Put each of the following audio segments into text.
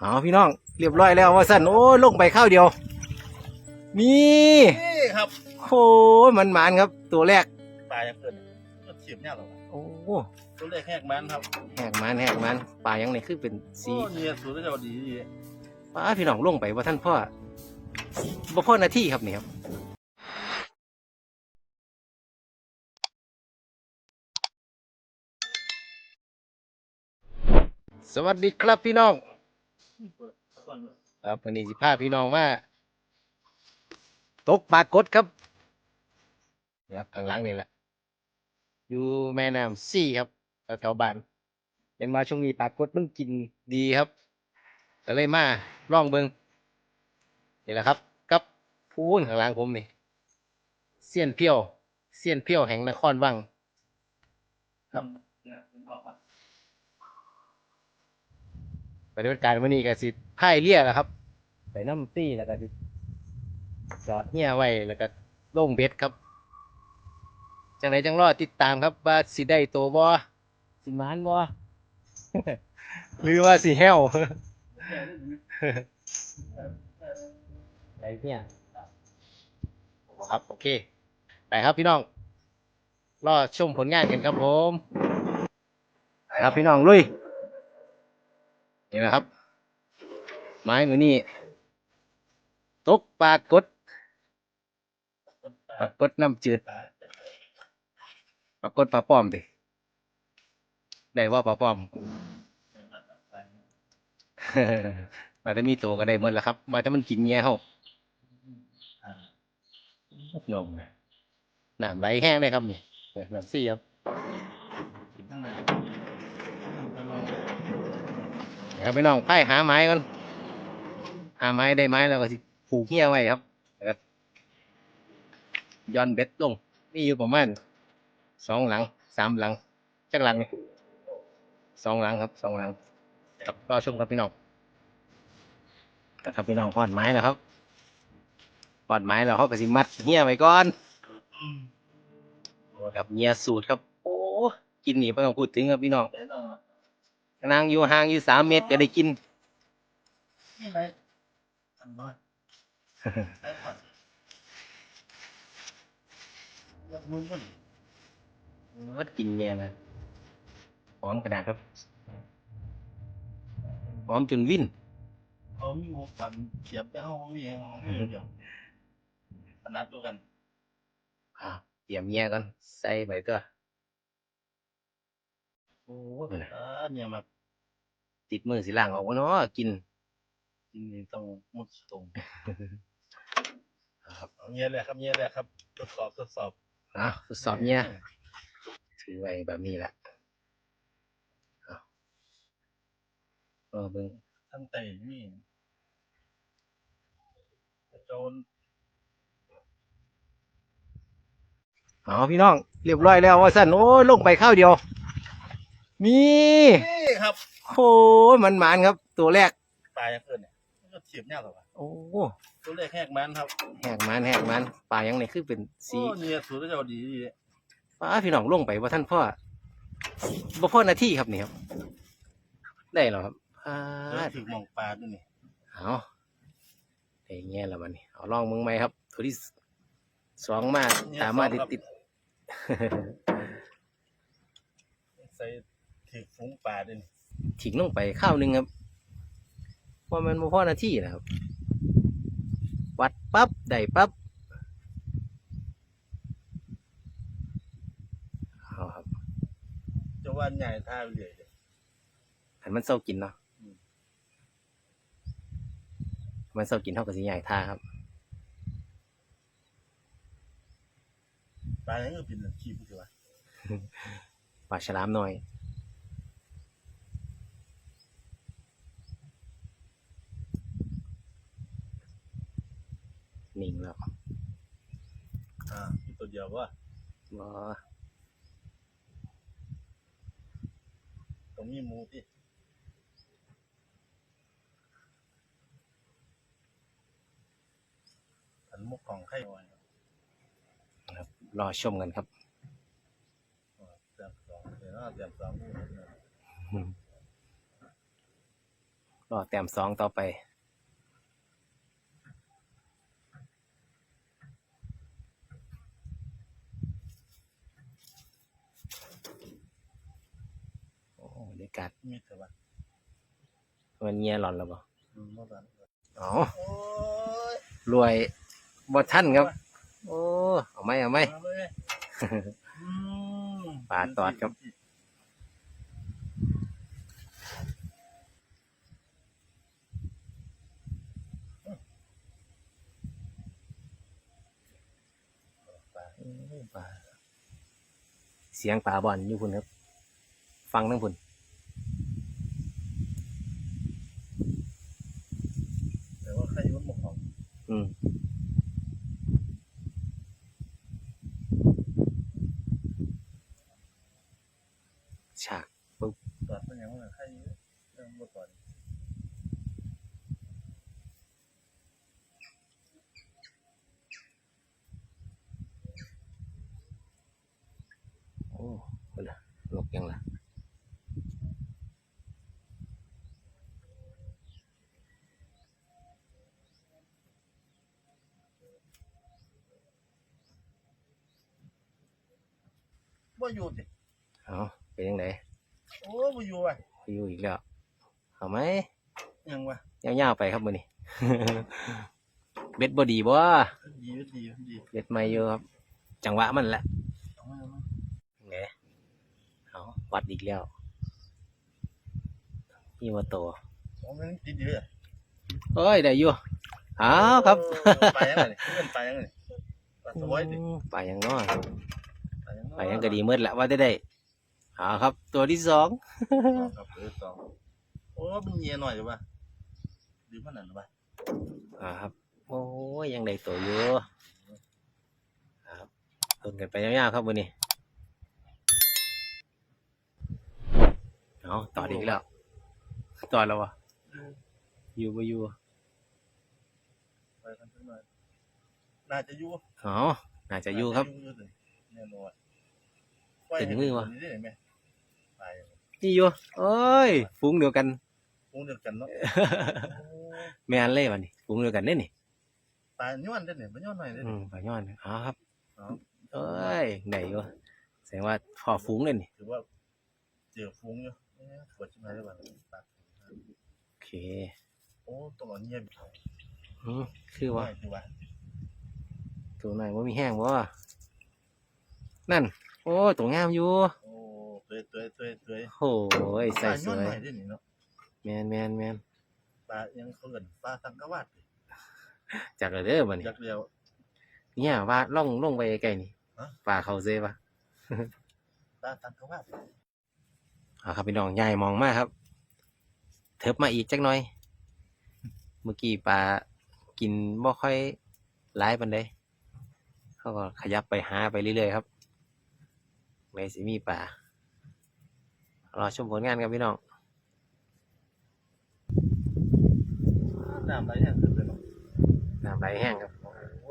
เอาพี่น้องเรียบร้อยแล้วว่าสั่นโอ้ยลงไปข้าวเดียว นี่นี่ครับโอ้ยมันหมานครับ ตัวแรกปลายังเกินก็เทียบเนี่ยหรอวะโอ้ตัวเลขแหกมันครับแหกมันแหกมันปลายังในคือเป็นสีโอ้เนี่ยสูตรจะดีดีป้าพี่น้องลงไปว่าท่านพ่อบ่พ่อหนาที่ครับนี่ครับสวัสดีครับพี่น้อง ครับวันนี้สิพาพี่น้องมาตกปลากดครับนี่ครับข้างหลังนี่แหละ อยู่แม่น้ำซี่ครับแถวบ้านเห็นว่าช่วงนี้ปลากดมันกินดีครับก็เลยมาลองเบิงนี่แหละครับ กับพูนข้างหลังผมนี่เสี้ยนเพียวเสี้ยนเพียวแห่งนครวังครับ ปฏิบัติการวันนี้ก็สิพายเรือแหละครับ ไปน้ำตี้แล้วก็สิจอดเฮียไว้แล้วก็ลงเบ็ดครับ จังไรจังรอดติดตามครับ ว่าสิได้โตบ่สิมานบ่หรือว่าสิแห้วไปเนี่ยครับ โอเค ไปครับพี่น้อง รอชมผลงานกันครับผมไปครับพี่น้องลุย นี่นะครับ ไม้มือนี่ตกปลากดปลากดน้ำจืดปลากดปลาป้อมดิได้ว่าปลาป้อมมาถ้ามีตัวก็ได้หมดแล้วครับมาถ้ามันกินเงี้ยเขานมน้ำไหลแห้งเลยครับนี่แบบซี่ครับ เดี๋ยวไปน้องไพ่หาไม้ก่อนหาไม้ได้ไม้แล้วก็สิผูกเหี้ยไว้ครับย้อนเบ็ดลงมีอยู่ประมาณสองหลังสามหลังจักหลังสองหลังครับสองหลังครับก็ชมครับพี่น้องครับพี่น้องพอดไม้แล้วครับพอดไม้แล้วเขาก็สิมัดเหี้ยไว้ก่อนครับเหี้ยสูตรครับ โอ้กินหนีไม่ต้องพูดถึงครับพี่น้อง นางอยู่ห่างอยู่สามเมตรก็ได้กิน นี่ไรอันน้อยไอ้ผัดยักมือกันวัดกินแย่นะหอมกระดาษครับหอมจนวิ่นเขามีหัวฝันเขียบไปเอาเองเดี๋ยวขนาดตัวกัน อ่าเตรียมแย่ก่อนใส่ไปตัว โอ้ยอ่าเนี่ยมาติดมือสิล่างออกวะเนาะกิน กินนี่ต้องมุดตรง ครับเอาเนี่ยแหละครับเนี่ยแหละครับทดสอบทดสอบอะทดสอบเนี่ยถือไว้แบบนี้แหละเอาเออเบิ่งท่านเตะนี่โจรเอาพี่น้อง เรียบร้อยแล้วว่าสั่นโอ้ยลงไปข้าวเดียว นี่นี่ครับโอ้ยมันหมานครับ ตัวแรกปลายังเกินเนี่ยก็เทียบเนี่ยหรอวะโอ้ตัวเลขแหกมันครับแหกมันแหกมันปลายังในคือเป็นสีโอ้เนี่ยสูตรจะดีดีปลาพี่น้องลงไปว่าท่านพ่อบ่พ่อหนาที่ครับนี่ครับ ได้แล้วครับปลาแล้วถึงมองปลาด้วยนี่เอาไอ้เงี้ยแล้วมันนี่เอาลองมึงไหมครับ ตัวที่สองมาตามมาติดติดใส่ ถึงฟุ้งปลาด้วยนี่ๆถิงลงไปข้าวหนึ่งครับเพราะมันบ่พ่อหนาที่นะครับ วัดปั๊บได้ปั๊บเอาครับจะว่าใหญ่ท่าเรือหันมันเศร้ากินเนาะอืมมันเศร้ากินเท่ากับสิใหญ่ท่าครับปลายังก็เป็นขี้พูดว่าปลาฉลามหน่อย นิ่งแล้วอ่ามีตัวเดียวว่าบอตรงนี้มูที่อันมุกของไข่หน่อยรอชมกันครับเตรียมสองเดี๋ยวนะเตรียมสองรอแต้มสองต่อไป อ้บรรยากาศมีแต่ว่ามันเงียหลอนแล้วบ่อืมเมื่อวานอ๋อโอ้ยรวยบ่ท่านครับ โอ้เอาไหมเอาไหม มาเลย อืมปลาตอดครับปลาเสียงปลาบอลอยู่พุ่นครับ ฟังทั้งพุ่น แต่ว่าใครมันบอกของ อืมฉาก ตอดมันยังว่าใครเรื่องเมื่อก่อน โอ้พุ่นล่ะลกยังล่ะ ว่าอยู่ดิเอาเป็นยังไงโอ้ว่าอยู่ว่ะอยู่อีกแล้วเอาไหมยังวะยาวๆไปครับมือนี้เบ็ดบอดีบ่ดีดีดีเบ็ดไม่เยอะครับ จังหวะมันแหละเอามาเอามาไงเอาวัดอีกแล้วนี่มาโตเอามันติดเยอะเอ้ยได้อยู่เอาครับ ไปยังไงเนี่ยเพื่อนไปยังไงปลาสวายดิไปยังน้อยไปยัง ไปยังก็ดีเมื่อละว่าได้ได้เอาครับ ตัวที่สองครับเออสองโอ้มันเงียหน่อยหรือวะหรือมันนั่นหรือวะอ่าครับ โอ้ยยังได้ตัวอยู่ครับต้นกันไปยาวๆครับวันนี้เอาต่ออีกแล้วต่อแล้ววะอยู่บ่อยู่ไปกันสักหน่อยน่าจะอยู่อ๋อน่าจะอยู่ครับแน่นอน เป็นมือวะ นี่ได้ไหมไปนี่อยู่เอ้ยฟุ้งเดียวกันคงเดียวกันเนาะแม่นเล่บัดนี้ฟุ้งเดียวกันเด้นี่ตายย้อนได้เนี่ยมันย้อนหน่อยได้อืมปลาย้อนอ๋อครับเอาเอ้ยไหนอยู่แสดงว่าพอฟุ้งเลยนี่ถือว่าเจอฟุ้งอยู่เอ๊ะปวดชิบหายเลยว่ะปากโอเคโอ้ต้องเอาเงียบอืมคือว่าคือว่าตัวไหนว่ามีแห้งวะนั่น โอ้ตัวงามอยู่โอ้เตยเตยเตยเตยโอ้ยใส่ปลาสย้อนวยหน่อยได้นี่เนาะแมนแมนแมนปลายังเขาเกินปลาสังกะวาดจากเลยเด้อบัดนี้จักเดียวเนี่ยว่าล่องล่องไปไกลๆนี่ฮะปลาเขาเซปะปลาสังกะวาดอ่าครับพี่น้องใหญ่มองมากครับ เถิบมาอีกจักหน่อย เมื่อกี้ปลากินบ่ค่อยร้ายปันใดเขาก็ขยับไปหาไปเรื่อยๆครับ ไม่สิมีปลารอชมผลงานครับพี่น้องน้ำไหลแห้งขึ้นเลยเนาะน้ำไหลแห้งครับโอ้โห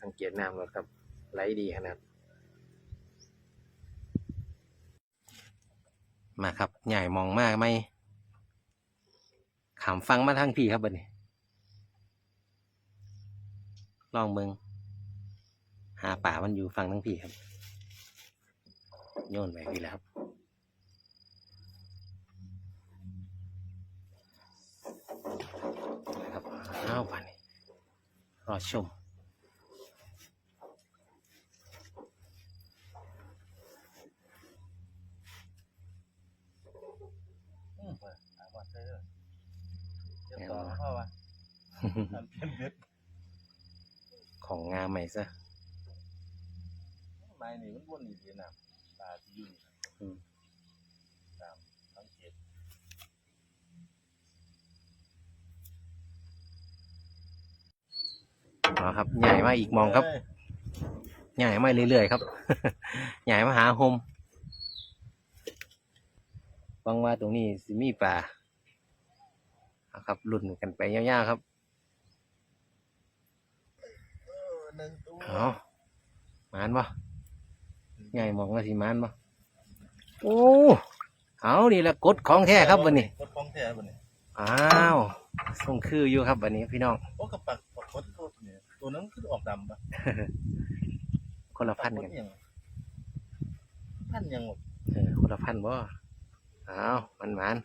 สังเกตน้ำรถครับไหลดีขนาดมาครับใหญ่มองมากไหมขามฟังมาทางพี่ครับบัดนี้ ลองเบิงหาป่ามันอยู่ฟังทั้งพี่ครับ โยนไปพี่แล้วครับนะครับอ้าวป่านนี้รอชมอืมถามว่าใช่เลยเดี๋ยวต่อเข้ามาทำเพี้ยนเบ็ดของงามใหม่ซะไม้นี่มันวนอยู่ดีนะาที่อยู่นี่อืม ตามสังเกตเอาครับใหญ่มาอีกมองครับเยใหญ่มาเรื่อยๆครับ ใหญ่มาหาโฮมหวังว่าตรงนี้สิมีป่าเอาครับลุ่นกันไปยาวๆครับเออหนึ่งตัว เอามานบ่ ใหญ่มองว่าสิมานบ่โอ้เอานี่ละกดของแท้ครับวันนี้กดของแท้วันนี้อ้าวส่งคืออยู่ครับวันนี้พี่น้องโอ้กับปากปากกดตัวนี้ตัวนั้นคือออกดำปะคนละพันปากกันดยังพันยังหมดเออคนละพันบ่อ้าวมันมัน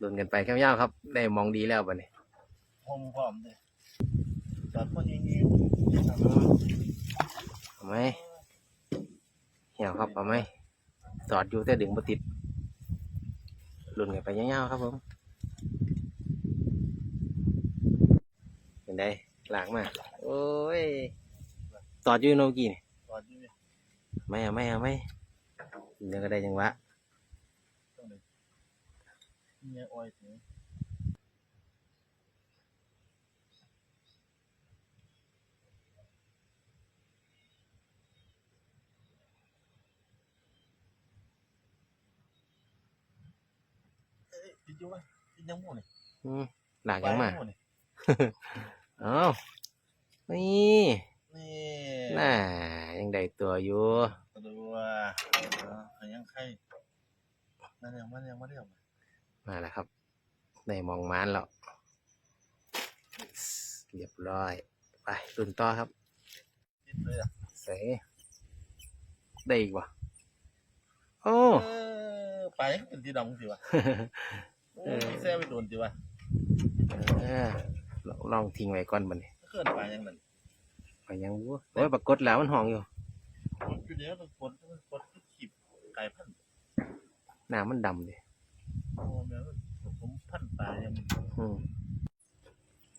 ดุนกันไปแค่ยาวๆครับ ได้มองดีแล้ววันนี้หอมพร้อมเลยจอดพอดีนี้เอาไหม เหี่ยวครับเอาไหมจอดอยู่แต่ดึงบ่ติดหลุนกันไปยาวๆครับผมเป็นไงหลางมาโอ้ยจอดอยู่โนกี้นี่จอดอยู่นี่ไม่เอาไม่เอาไม่เดี๋ยวก็ได้จังหวะเนี่ยอ้อยถึง อ้ยปิดอยู่วะปิดยังหมู่นี่อืมหลากยังมาไปหนี่เอ้านี่นี่น่ายังได้ตัวอยู่ดูว่าเออยังไข่มาเร็วมาเร็วมาเร็วมาแล้วครับได้มองมานแล้วเรียบร้อย ไปรุ่นต่อครับปิดเลยอะใส่ได้อีกวะโอ้เออไปให้เป็นที่ดำสิวะ โอ้เออยแซ่ไปโดนสิวะเออลองลองทิ้งไว้ก่อนบัดนี้เคลื่อนไปยังนั่นไปยังวัวโอ้ยปรากฏแล้วมันห้องอยู่อยู่เดี๋ยวมันกดมันกดขีบไก่พันธุ์หน้ามันดำดิโอ้แม่นผมพันธุ์ตายยังอืม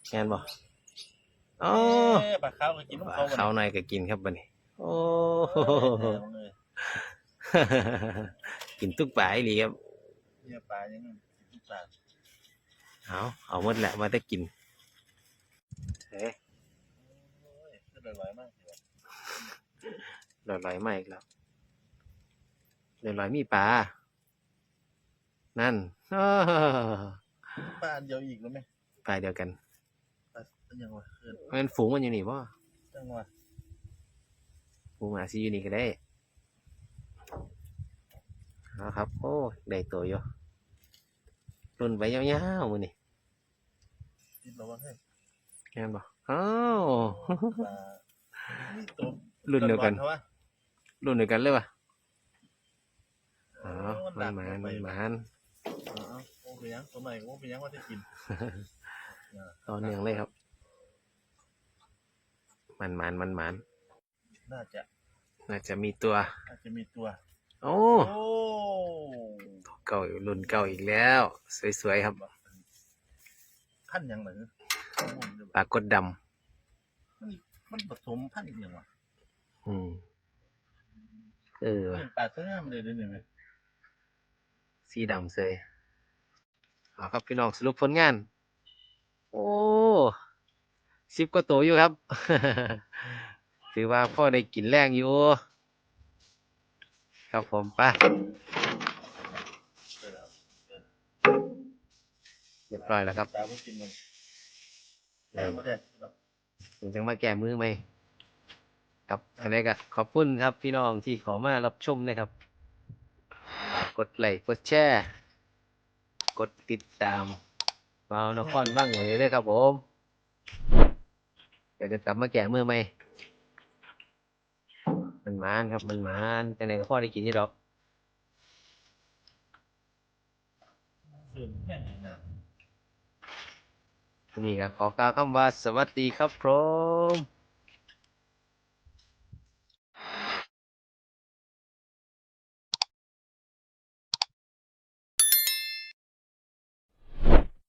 แงนบ่อ๋อเอ้ยปลาขาวก็กินของเขาเขาหน่อยก็กินครับบัดนี้ โอ้โอ้โหเลยกินทุกปลายเลยครับเนี่ยปลายังกินปลา เอาเอาหมดแหละมาได้กินเฮ้ยโอ้ยคืออร่อยมากสิวะลอยลอยๆมาอีกแล้วลอยลอยๆมีปลา นั่นอ้อปลาอันเดียวอีกแล้วไหมปลาเดียวกันปลายังวะเคลื่อนมันฝูงมันอยู่นี่ป่ะจังวะฝูงอาซีอยู่นี่ก็ได้เอาครับ โอ้ ได้ตัวอยู่ รุ่นไปยาวๆมือนี่กินแล้ววะเฮ้ยแม่นบ่อ้าวปลานี่ตัวรุ่นเดียวกันเท่าไหร่รุ่นเดียวกันเลยป่ะอ๋อโมันหมานมันหมานอ๋อโอ้ไปยังตัวใหม่โอ้ไปยังว่าจะกินต่อเนื่องเลยครับ มันหมานมันหมานน่าจะน่าจะมีตัวน่าจะมีตัว โอ้ โอ้ เก่าอยู่รุ่นเก่าอีกแล้ว สวยๆครับพันธุ์ยังเหมือนปลากดดมันมันผสมพันธุ์ยังวะำอืมเออว่ะปลาตัวงามเลยเด้วยวนี่ไหมสีดำเสยเอาครับพี่น้องสรุปผลงาน โอ้สิบกว่าตัวอยู่ครับ ถือว่าพ่อได้กินแรงอยู่ ครับผมไป่ะ เรียบร้อยแล้วครับปลาไม่กินมันแต่ไม่ได้แบบถึงจะมาแก้มือไหมครับอะไรก็ขอบคุณครับพี่น้องที่ขอมารับชมนะครับ กดไลค์กดแชร์กดติดตามมาวนครบ้างเลยด้วยครับผมเดี๋ยวจะกลับมาแก้มือไหมมันมานครับมันมานแต่ไหนก็พ่อได้กินที่ดอก สื่อแค่ไหนนะ นี่ก็ขอกล่าวคำว่าสวัสดีครับผม